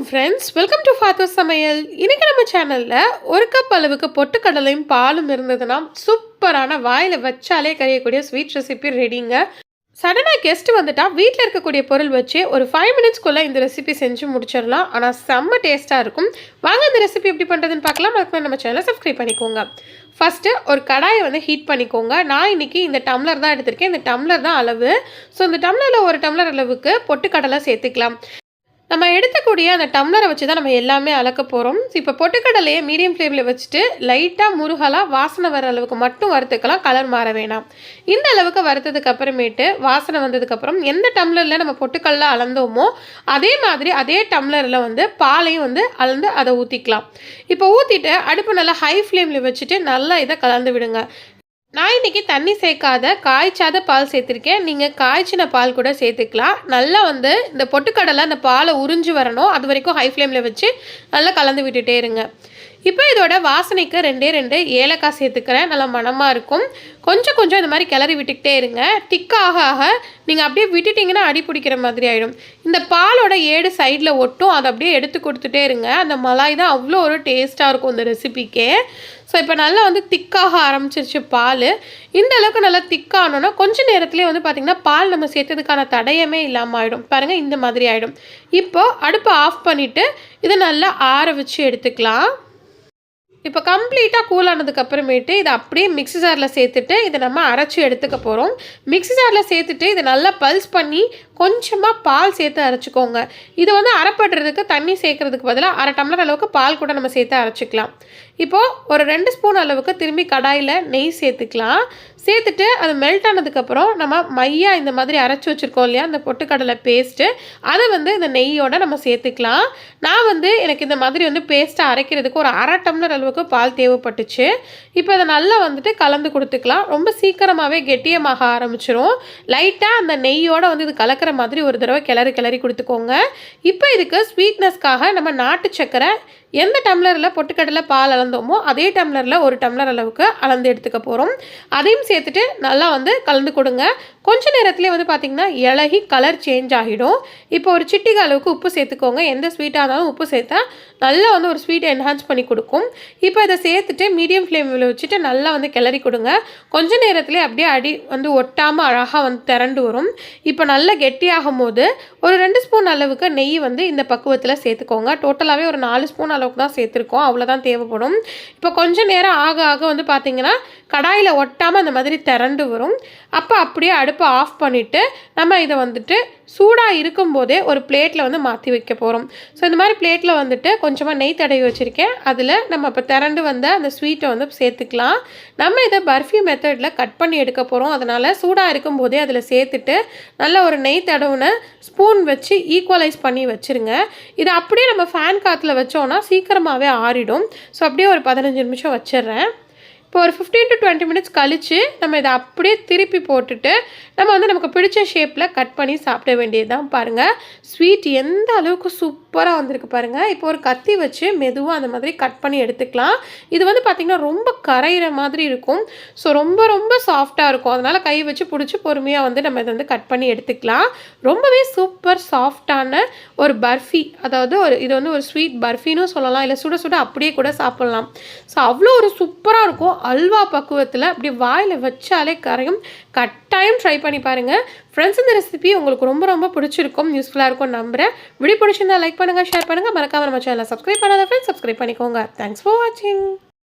வணக்கம் friends welcome to ஃபாத்தர் சமையல் இன்னைக்கு நம்ம சேனலில் ஒரு கப் அளவுக்கு பொட்டுக்கடலையும் பாலும் இருந்ததுன்னா சூப்பரான வாயில் வச்சாலே கரையக்கூடிய ஸ்வீட் ரெசிபி ரெடிங்க சடனாக கெஸ்ட் வந்துட்டால் வீட்டில் இருக்கக்கூடிய பொருள் வச்சு ஒரு ஃபைவ் மினிட்ஸ்க்குள்ளே இந்த ரெசிபி செஞ்சு முடிச்சிடலாம். ஆனால் செம்ம டேஸ்ட்டாக இருக்கும். வாங்க இந்த ரெசிபி எப்படி பண்ணுறதுன்னு பார்க்கலாம். அதுக்கு நம்ம சேனலை சப்ஸ்கிரைப் பண்ணிக்கோங்க. ஃபஸ்ட்டு ஒரு கடாயை வந்து ஹீட் பண்ணிக்கோங்க. நான் இன்றைக்கி இந்த டம்ளர் தான் எடுத்திருக்கேன். இந்த டம்ளர் தான் அளவு. ஸோ இந்த டம்ளரில் ஒரு டம்ளர் அளவுக்கு பொட்டுக்கடலை சேர்த்துக்கலாம். நம்ம எடுக்கக்கூடிய அந்த டம்ளரை வச்சு தான் நம்ம எல்லாமே அளக்க போகிறோம் இப்போ பொட்டுக்கடலையை மீடியம் ஃப்ளேமில் வச்சுட்டு லைட்டாக முருகலாக வாசனை வர அளவுக்கு மட்டும் வறுத்துக்கலாம். கலர் மாற வேணாம். இந்த அளவுக்கு வறுத்ததுக்கு அப்புறமேட்டு வாசனை வந்ததுக்கப்புறம் எந்த டம்ளரில் நம்ம பொட்டுக்கடல அளந்தோமோ அதே மாதிரி அதே டம்ளரில் வந்து பாலையும் வந்து அளந்து அதை ஊற்றிக்கலாம் இப்போ ஊற்றிட்டு அடுப்பு நல்லா ஹை ஃப்ளேமில் வச்சுட்டு நல்லா இதை கலந்து விடுங்க. நான் இன்றைக்கி தண்ணி சேர்க்காத காய்ச்சாத பால் சேர்த்துருக்கேன். நீங்கள் காய்ச்சின பால் கூட சேர்த்துக்கலாம். நல்லா வந்து இந்த பொட்டுக்கடலை அந்த பாலை உறிஞ்சு வரணும். அது வரைக்கும் ஹை ஃப்ளேமில் வச்சு நல்லா கலந்து விட்டுட்டே இருங்க. இப்போ இதோட வாசனைக்கு ரெண்டே ரெண்டு ஏலக்காய் சேர்த்துக்கிறேன் நல்லா மணமாக இருக்கும். கொஞ்சம் கொஞ்சம் இந்த மாதிரி கிளறி விட்டுக்கிட்டே இருங்க. டிக் ஆக ஆக நீங்கள் அப்படியே விட்டுட்டிங்கன்னா அடி பிடிக்கிற மாதிரி ஆகிடும் இந்த பாலோட ஏடு சைடில் ஒட்டும் அதை அப்படியே எடுத்து கொடுத்துட்டே இருங்க. அந்த மலாய் தான் அவ்வளோ ஒரு டேஸ்ட்டாக இருக்கும் இந்த ரெசிபிக்கே ஸோ இப்போ நல்லா வந்து திக்காக ஆரம்பிச்சிருச்சு பால். இந்த அளவுக்கு நல்லா திக்கானோன்னா கொஞ்சம் நேரத்துலேயே வந்து பார்த்திங்கன்னா பால் நம்ம சேர்த்ததுக்கான தடயமே இல்லாமல் ஆகிடும் பாருங்கள் இந்த மாதிரி ஆகிடும் இப்போது அடுப்பை ஆஃப் பண்ணிவிட்டு இதை நல்லா ஆற வச்சு எடுத்துக்கலாம். இப்போ கம்ப்ளீட்டாக கூல் ஆனதுக்கப்புறமேட்டு இதை அப்படியே மிக்ஸி ஜாரில் சேர்த்துட்டு இதை நம்ம அரைச்சி எடுத்துக்க போகிறோம் மிக்ஸி ஜாரில் சேர்த்துட்டு இதை நல்லா பல்ஸ் பண்ணி கொஞ்சமாக பால் சேர்த்து அரைச்சிக்கோங்க. இதை வந்து அரைப்படுறதுக்கு தண்ணி சேர்க்குறதுக்கு பதிலாக அரை டம்ளர் அளவுக்கு பால் கூட நம்ம சேர்த்து அரைச்சிக்கலாம். இப்போது ஒரு ரெண்டு ஸ்பூன் அளவுக்கு திரும்பி கடாயில் நெய் சேர்த்துக்கலாம். சேர்த்துட்டு அது மெல்ட் ஆனதுக்கப்புறம் நம்ம மையாக இந்த மாதிரி அரைச்சி வச்சுருக்கோம் இல்லையா அந்த பொட்டுக்கடலை பேஸ்ட்டு அதை வந்து இந்த நெய்யோட நம்ம சேர்த்துக்கலாம். நான் வந்து எனக்கு இந்த மாதிரி வந்து பேஸ்ட்டை அரைக்கிறதுக்கு ஒரு அரை டம்ளர் அளவுக்கு பால் தேவைப்பட்டுச்சு. இப்போ அதை நல்லா வந்துட்டு கலந்து கொடுத்துக்கலாம். ரொம்ப சீக்கிரமாகவே கெட்டியமாக ஆரம்பிச்சிரும். லைட்டாக அந்த நெய்யோட வந்து இது கலக்கிற மாதிரி ஒரு தடவை கிளறி கிளறி கொடுத்துக்கோங்க. இப்போ இதுக்கு ஸ்வீட்னஸ்க்காக நம்ம நாட்டு சக்கரை எந்த டம்ளரில் பொட்டுக்கடலை பால் அளந்தோமோ அதே டம்ளரில் ஒரு டம்ளர் அளவுக்கு அளந்து எடுத்துக்க போகிறோம் அதையும் சேர்த்துட்டு நல்லா வந்து கலந்து கொடுங்க. கொஞ்ச நேரத்துலேயே வந்து பார்த்திங்கன்னா இலகி கலர் சேஞ்ச் ஆகிடும். இப்போ ஒரு சிட்டிக அளவுக்கு உப்பு சேர்த்துக்கோங்க. எந்த ஸ்வீட்டாக இருந்தாலும் உப்பு சேர்த்தா நல்லா வந்து ஒரு ஸ்வீட்டை என்ஹான்ஸ் பண்ணி கொடுக்கும். இப்போ இதை சேர்த்துட்டு மீடியம் ஃப்ளேமில் வச்சுட்டு நல்லா வந்து கிளறி கொடுங்க. கொஞ்ச நேரத்துலேயே அப்படியே அடி வந்து ஒட்டாமல் அழகாக வந்து திரண்டு வரும். இப்போ நல்லா கெட்டியாகும் போது ஒரு ரெண்டு ஸ்பூன் அளவுக்கு நெய் வந்து இந்த பக்குவத்தில் சேர்த்துக்கோங்க. டோட்டலாகவே ஒரு நாலு ஸ்பூன் அளவுக்கு தான் சேர்த்துருக்கோம். அவ்வளோதான் தேவைப்படும். இப்போ கொஞ்சம் நேரம் ஆக ஆக வந்து பார்த்திங்கன்னா கடாயில் ஒட்டாமல் அந்த மாதிரி திரண்டு வரும். அப்போ அப்படியே அடுப்பை ஆஃப் பண்ணிவிட்டு நம்ம இதை வந்துட்டு சூடாக இருக்கும்போதே ஒரு பிளேட்டில் வந்து மாற்றி வைக்க போகிறோம் ஸோ இந்த மாதிரி பிளேட்டில் வந்துட்டு கொஞ்சமாக நெய் தடவி வச்சுருக்கேன். அதில் நம்ம இப்போ திரண்டு வந்த அந்த ஸ்வீட்டை வந்து சேர்த்துக்கலாம். நம்ம இதை பர்ஃபி மெத்தடில் கட் பண்ணி எடுக்க போகிறோம் அதனால் சூடாக இருக்கும்போதே அதில் சேர்த்துட்டு நல்ல ஒரு நெய் தடவுன ஸ்பூன் வச்சு ஈக்குவலைஸ் பண்ணி வச்சுருங்க. இதை அப்படியே நம்ம ஃபேன் காற்றுல வச்சோன்னா சீக்கிரமாகவே ஆறிடும். ஸோ அப்படியே ஒரு பதினஞ்சு நிமிஷம் வச்சிடுறேன். இப்போ ஒரு ஃபிஃப்டீன் டு டுவெண்ட்டி மினிட்ஸ் கழித்து நம்ம இதை அப்படியே திருப்பி போட்டுட்டு நம்ம வந்து நமக்கு பிடிச்ச ஷேப்பில் கட் பண்ணி சாப்பிட வேண்டியது தான் பாருங்கள் ஸ்வீட் எந்த அளவுக்கு சூப்பராக வந்திருக்கு பாருங்கள் இப்போ ஒரு கத்தி வச்சு மெதுவாக அந்த மாதிரி கட் பண்ணி எடுத்துக்கலாம். இது வந்து பார்த்திங்கன்னா ரொம்ப கரையிற மாதிரி இருக்கும். ஸோ ரொம்ப ரொம்ப சாஃப்டாக இருக்கும். அதனால் கை வச்சு பிடிச்சி பொறுமையாக வந்து நம்ம இதை வந்து கட் பண்ணி எடுத்துக்கலாம். ரொம்பவே சூப்பர் சாஃப்டான ஒரு பர்ஃபி அதாவது ஒரு இது வந்து ஒரு ஸ்வீட் பர்ஃபின்னு சொல்லலாம். இல்லை சுட சுட அப்படியே கூட சாப்பிட்லாம். ஸோ அவ்வளோ ஒரு சூப்பராக இருக்கும். அல்வா பக்குவத்தில் அப்படி வாயில் வச்சாலே கரையும் கட் கட்டாயம் ட்ரை பண்ணி பாருங்கள் ஃப்ரெண்ட்ஸ் இந்த ரெசிபி உங்களுக்கு ரொம்ப ரொம்ப பிடிச்சிருக்கும் யூஸ்ஃபுல்லாக இருக்கும் நம்புகிறேன் வீடியோ பிடிச்சிருந்தா லைக் பண்ணுங்கள் ஷேர் பண்ணுங்கள் மறக்காமல் நம்ம சேனலை சப்ஸ்கிரைப் பண்ணாத ஃப்ரெண்ட்ஸ் சப்ஸ்கிரைப் பண்ணிக்கோங்க. தேங்க்ஸ் ஃபார் வாட்சிங்